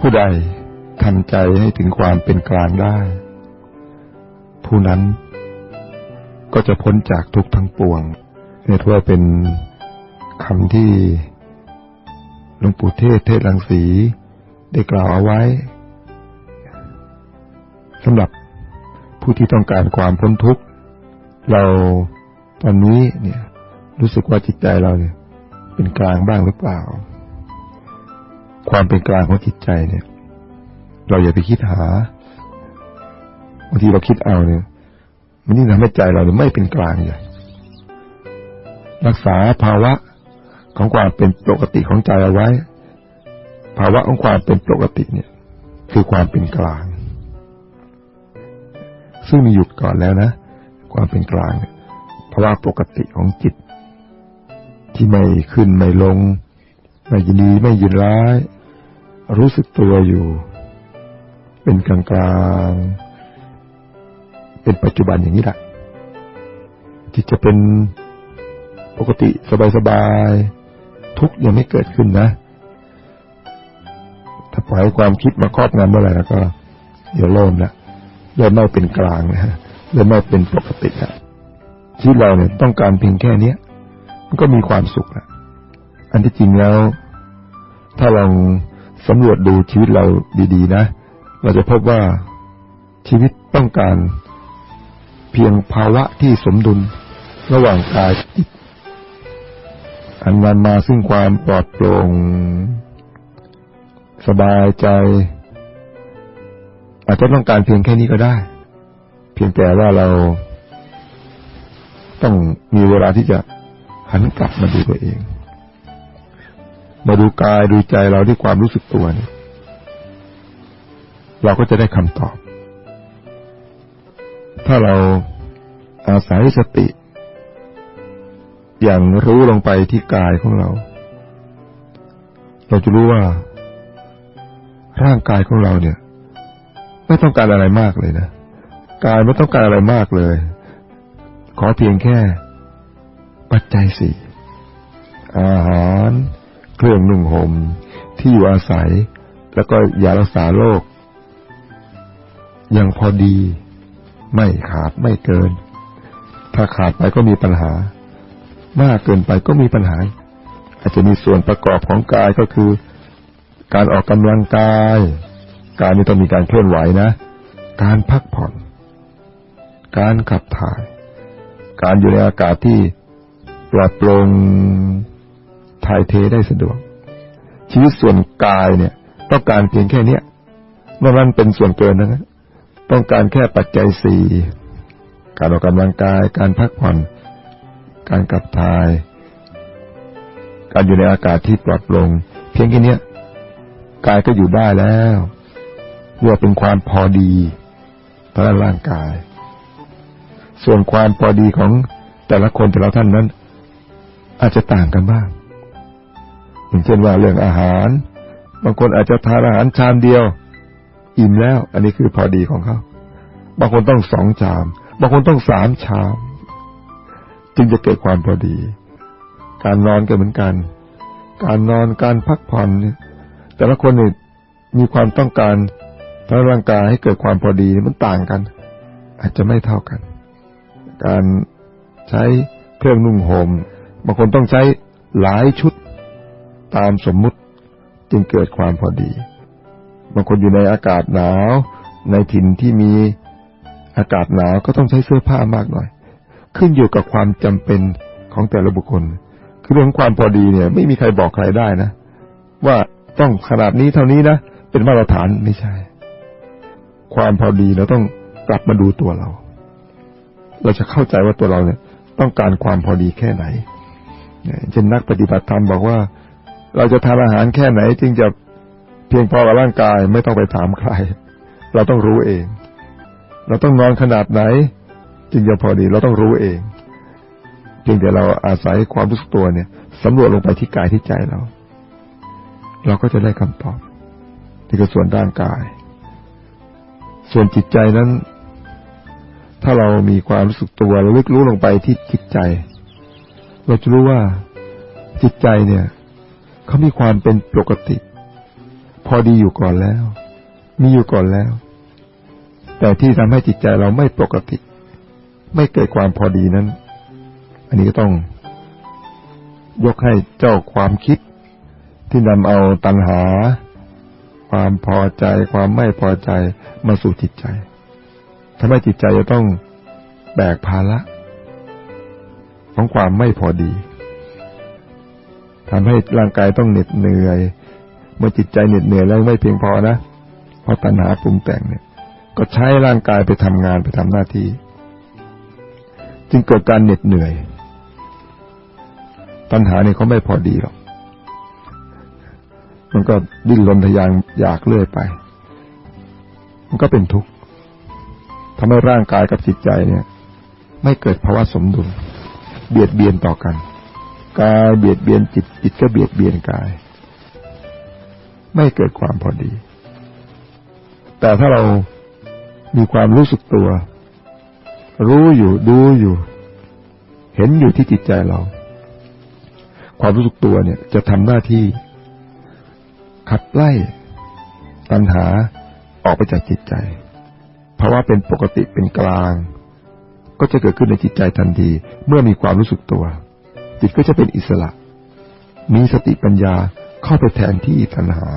ผู้ใดทำใจให้ถึงความเป็นกลางได้ ผู้นั้นก็จะพ้นจากทุกทั้งปวงเนี่ยถือว่าเป็นคำที่หลวงปู่เทศเทศลังสีได้กล่าวเอาไว้สำหรับผู้ที่ต้องการความพ้นทุกข์ เราตอนนี้เนี่ย รู้สึกว่าจิตใจเราเนี่ย เป็นกลางบ้างหรือเปล่า ความเป็นกลางของจิตใจเนี่ย เราอย่าไปคิดหาบางทีเราคิดเอาเนี่ย มันยิ่ทำให้ใจเราเนี่ยไม่เป็นกลางใหญ่รักษาภาวะของความเป็นปกติของใจเอาไว้ ภาวะของความเป็นปกติเนี่ย คือความเป็นกลาง ซึ่งมีหยุดก่อนแล้วนะ ความเป็นกลางภาวะปกติของจิต ที่ไม่ขึ้นไม่ลง ไม่ยินดีไม่ยินร้าย รู้สึกตัวอยู่ เป็นกลางกลางเป็นปัจจุบันอย่างนี้แหละที่จะเป็นปกติสบายๆทุกยังไม่เกิดขึ้นนะ ถ้าปล่อยความคิดมาครอบงำเมื่อไหร่แล้วก็ เดี๋ยวเริ่มละเริ่มไม่เป็นกลางนะฮะเริ่มไม่เป็นปกติละชีวิตเราเนี่ยต้องการเพียงแค่เนี้ยมันก็มีความสุขละอันที่จริงแล้ว ถ้าลอง สำรวจดูชีวิตเราดีๆ นะ เราจะพบว่าชีวิตต้องการ เพียงภาวะที่สมดุลระหว่างกายจิตอันนำมาซึ่งความปลอดโปร่ง สบายใจ อาจจะต้องการเพียงแค่นี้ก็ได้ เพียงแต่ว่าเรา ต้องมีเวลาที่จะหันกลับมาดูตัวเอง มาดูกายดูใจเราด้วยความรู้สึกตัวเนี่ยเราก็จะได้คำตอบ ถ้าเราอาศัยสติ อย่างรู้ลงไปที่กายของเรา เราจะรู้ว่า ร่างกายของเราเนี่ย ไม่ต้องการอะไรมากเลยนะ กายไม่ต้องการอะไรมากเลย ขอเพียงแค่ ปัจจัยสี่อาหาร เครื่องนุ่งหม่มที่อยู่อาศัย แล้วก็ยารักษาโรคยังพอดี ไม่ขาดไม่เกิน ถ้าขาดไปก็มีปัญหา มากเกินไปก็มีปัญหา อาจจะมีส่วนประกอบของกายก็คือ การออกกำลังกาย การนี้ต้องมีการเคลื่อนไหวนะ การพักผ่อน การขับถ่าย การอยู่ในอากาศที่ปลอดโปร่ง ถ่ายเทได้สะดวก ชีวิตส่วนกายเนี่ย ต้องการเพียงแค่เนี้ยนอกนั้นเป็นส่วนเกินนะต้องการแค่ปัจจัยสี่การออกกำลังกาย การพักผ่อน การขับถ่าย การอยู่ในอากาศที่ปลอดโปร่งเพียงแค่นี้กายก็อยู่ได้แล้วเรียกเป็นความพอดีทางร่างกาย ส่วนความพอดีของแต่ละคนแต่ละท่านนั้น อาจจะต่างกันบ้าง อย่างเช่นว่าเรื่องอาหาร บางคนอาจจะทานอาหารชามเดียว อิ่มแล้ว อันนี้คือพอดีของเขาบางคนต้องสองชาม บางคนต้องสามชาม จึงจะเกิดความพอดี การนอนก็เหมือนกัน การนอนการพักผ่อนเนี่ยแต่ละคนเนี่ยมีความต้องการทางร่างกายให้เกิดความพอดีมันต่างกัน อาจจะไม่เท่ากัน การใช้เครื่องนุ่งหม่มบางคนต้องใช้หลายชุด ตามสมมุติจึงเกิดความพอดี บางคนอยู่ในอากาศหนาว ในถิ่นที่มีอากาศหนาวก็ต้องใช้เสื้อผ้ามากหน่อย ขึ้นอยู่กับความจำเป็นของแต่ละบุคคล คือเรื่องความพอดีเนี่ย ไม่มีใครบอกใครได้นะ ว่าต้องขนาดนี้เท่านี้นะ เป็นมาตรฐานไม่ใช่ ความพอดีเราต้องกลับมาดูตัวเรา เราจะเข้าใจว่าตัวเราเนี่ย ต้องการความพอดีแค่ไหนเช่นนักปฏิบัติธรรมบอกว่า เราจะทานอาหารแค่ไหนจึงจะเพียงพอกับร่างกายไม่ต้องไปถามใคร เราต้องรู้เอง เราต้องนอนขนาดไหน จึงจะพอดีเราต้องรู้เอง เพียงแต่เราอาศัยความรู้สึกตัวเนี่ยสำรวจลงไปที่กายที่ใจเรา เราก็จะได้คำตอบที่คือส่วนด้านกาย ส่วนจิตใจนั้น ถ้าเรามีความรู้สึกตัวเระลึกรู้ลงไปที่จิตใจ เราจะรู้ว่าจิตใจเนี่ย เขามีความเป็นปกติ พอดีอยู่ก่อนแล้ว มีอยู่ก่อนแล้ว แต่ที่ทำให้จิตใจเราไม่ปกติ ไม่เกิดความพอดีนั้น อันนี้ก็ต้อง ยกให้เจ้าความคิด ที่นำเอาตัณหา ความพอใจ ความไม่พอใจมาสู่จิตใจทำให้จิตใจจะต้องแบกภาระของความไม่พอดี ทำให้ร่างกายต้องเหน็ดเหนื่อย เมื่อจิตใจเหน็ดเหนื่อยแล้วไม่เพียงพอนะเพราะตัณหาปรุงแต่งเนี่ย ก็ใช้ร่างกายไปทำงานไปทำหน้าที่ จึงเกิดการเหน็ดเหนื่อยปัญหาเนี่ยเขาไม่พอดีหรอกมันก็ดิ้นรนทะยานอยากเลื่อยไป มันก็เป็นทุกข์ทำให้ร่างกายกับจิตใจเนี่ย ไม่เกิดภาวะสมดุล เบียดเบียนต่อกัน กายเบียดเบียนจิตจิตก็เบียดเบียนกาย ไม่เกิดความพอดี แต่ถ้าเรามีความรู้สึกตัว รู้อยู่ดูอยู่ เห็นอยู่ที่จิตใจเรา ความรู้สึกตัวเนี่ยจะทำหน้าที่ ขับไล่ตัณหาออกไปจากจิตใจภาวะเป็นปกติเป็นกลาง ก็จะเกิดขึ้นในจิตใจทันที เมื่อมีความรู้สึกตัว จิตก็จะเป็นอิสระ มีสติปัญญาเข้าไปแทนที่ตัณหา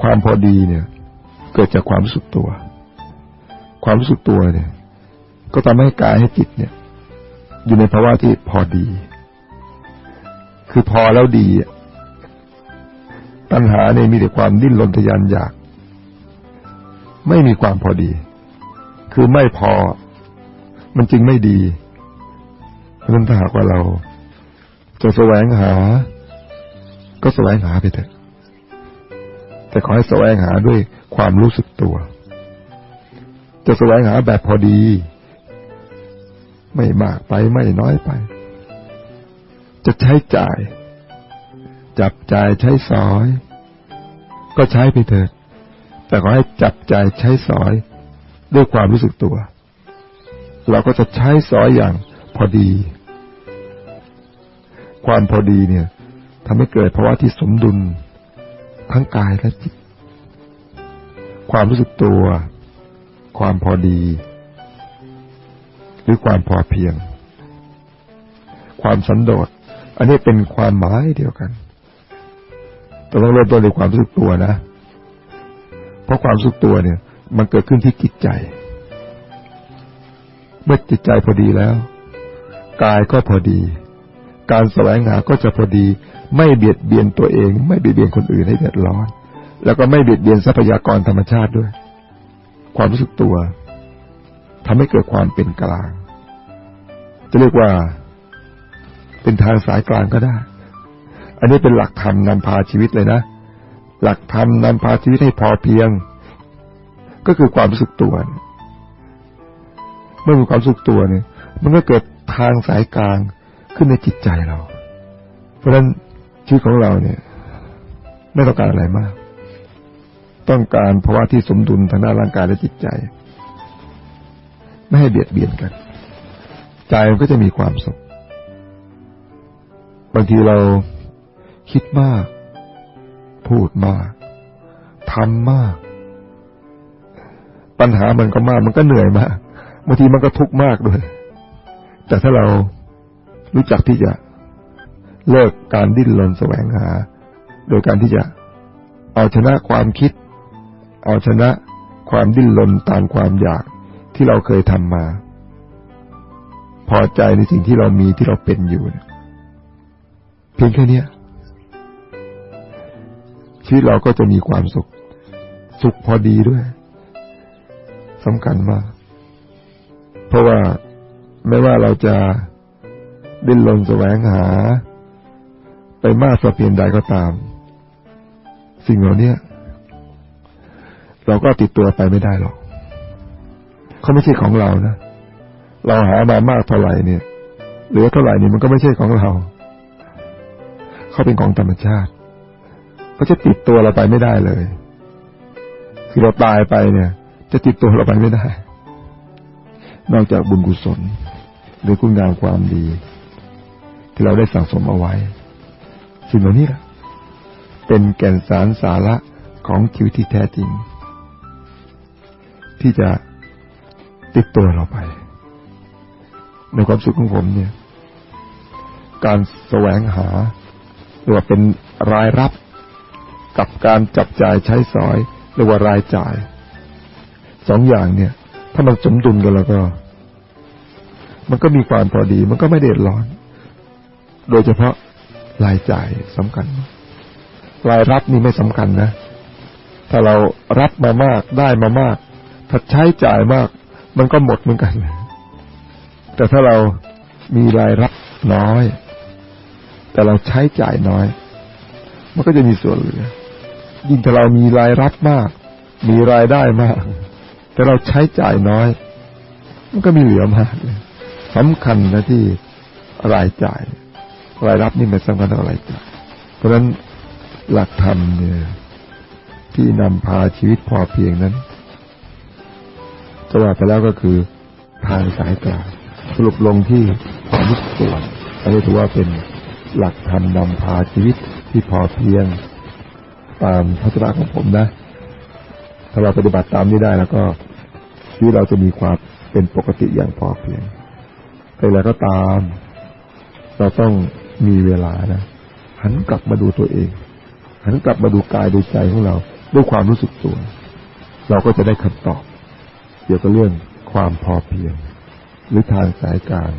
ความพอดีเนี่ย เกิดจากความรู้สึกตัว ความรู้สึกตัวเนี่ย ก็ทำให้กายให้จิตเนี่ย อยู่ในภาวะที่พอดี คือพอแล้วดี ตัณหาเนี่ยมีแต่ความดิ้นรนทยานอยาก ไม่มีความพอดี คือไม่พอ มันจึงไม่ดีะนั้นถ้าหากว่าเราจะแสวงหา ก็แสวงหาไปเถอะ แต่ขอให้แสวงหาด้วยความรู้สึกตัว จะแสวงหาแบบพอดี ไม่มากไปไม่น้อยไป จะใช้จ่าย จับจ่ายใช้สอย ก็ใช้ไปเถิดแต่ขอให้จับใจใช้สอยด้วยความรู้สึกตัว เราก็จะใช้สอยอย่างพอดี ความพอดีเนี่ยทำให้เกิดภาวะที่สมดุล ทั้งกายและจิต ความรู้สึกตัว ความพอดี หรือความพอเพียง ความสันโดษ อันนี้เป็นความหมายเดียวกัน แต่ต้องเริ่มต้นด้วยความรู้สึกตัวนะ เพราะความรู้สุขตัวเนี่ย มันเกิดขึ้นที่จิตใจ เมื่อจิตใจพอดีแล้ว กายก็พอดี การแสวงหาก็จะพอดี ไม่เบียดเบียนตัวเอง ไม่เบียดเบียนคนอื่นให้เดือดร้อน แล้วก็ไม่เบียดเบียนทรัพยากรธรรมชาติด้วย ความรู้สึกตัวทำให้เกิดความเป็นกลาง จะเรียกว่า เป็นทางสายกลางก็ได้ อันนี้เป็นหลักธรรมนำพาชีวิตเลยนะ หลักธรรมนำพาชีวิตให้พอเพียง ก็คือความรู้สึกตัวเมื่อมีความรู้สึกตัวเนี่ย มันก็เกิดทางสายกลาง ขึ้นในจิตใจเรา เพราะฉะนั้นชีวิตของเราเนี่ย ไม่ต้องการอะไรมาก ต้องการภาวะที่สมดุลทางด้านร่างกายและจิตใจ ไม่ให้เบียดเบียนกัน ใจมันก็จะมีความสุข บางทีเราคิดมาก พูดมากทำมาก ปัญหามันก็มาก มันก็เหนื่อยมากบางทีมันก็ทุกข์มากด้วย แต่ถ้าเรา รู้จักที่จะเลิกการดิ้นรนแสวงหา โดยการที่จะเอาชนะความคิด เอาชนะความดิ้นรนตามความอยากที่เราเคยทำมา พอใจในสิ่งที่เรามีที่เราเป็นอยู่เพียงแค่นี้ชีวิตเราก็จะมีความสุข สุขพอดีด้วยสำคัญมาก เพราะว่าไม่ว่าเราจะ ดิ้นรนแสวงหา ไปมากสักเพียงใดก็ตาม สิ่งเหล่านี้เราก็ติดตัวไปไม่ได้หรอกเขาไม่ใช่ของเรานะเราหามามากเท่าไหร่เนี่ยเหลือเท่าไหร่นี่มันก็ไม่ใช่ของเรา เขาเป็นของธรรมชาติก็จะติดตัวเราไปไม่ได้เลย คือเราตายไปเนี่ย จะติดตัวเราไปไม่ได้ นอกจากบุญกุศลหรือคุณงามความดี ที่เราได้สั่งสมเอาไว้ สิ่งเหล่านี้แหละเป็นแก่นสารสาระของชีวิตที่แท้จริง ที่จะติดตัวเราไป ในความสุขของผมเนี่ย การแสวงหาหรือว่าเป็นรายรับกับการจับจ่ายใช้สอย หรือว่ารายจ่ายสองอย่างเนี่ย ถ้ามันสมดุลกันแล้วก็ มันก็มีความพอดี มันก็ไม่เดือดร้อน โดยเฉพาะรายจ่ายสำคัญ รายรับนี่ไม่สำคัญนะ ถ้าเรารับมามากได้มามาก ถ้าใช้จ่ายมาก มันก็หมดเหมือนกัน แต่ถ้าเรามีรายรับน้อย แต่เราใช้จ่ายน้อย มันก็จะมีส่วนเหลือ ยิ่งถ้าเรามีรายรับมาก มีรายได้มาก แต่เราใช้จ่ายน้อย มันก็มีเหลือมากเลยสำคัญนะที่รายจ่าย รายรับนี่มันสำคัญเท่ารายจ่ายเพราะฉะนั้นหลักธรรมเนี่ย ที่นำพาชีวิตพอเพียงนั้นจะว่าไปแล้วก็คือทางสายกลางสรุปลงที่ความรู้สึกตัวอันนี้ถือว่าเป็นหลักธรรมนำพาชีวิตที่พอเพียงตามพัฒนาของผมนะ ถ้าเราปฏิบัติตามนี้ได้แล้วก็ชีวิตเราจะมีความเป็นปกติอย่างพอเพียงแต่แล้วก็ตาม เราต้อง มีเวลานะหันกลับมาดูตัวเอง หันกลับมาดูกายดูใจของเรา ด้วยความรู้สึกตัว เราก็จะได้คำตอบ เกี่ยวกับเรื่องความพอเพียง หรือทางสายกลาง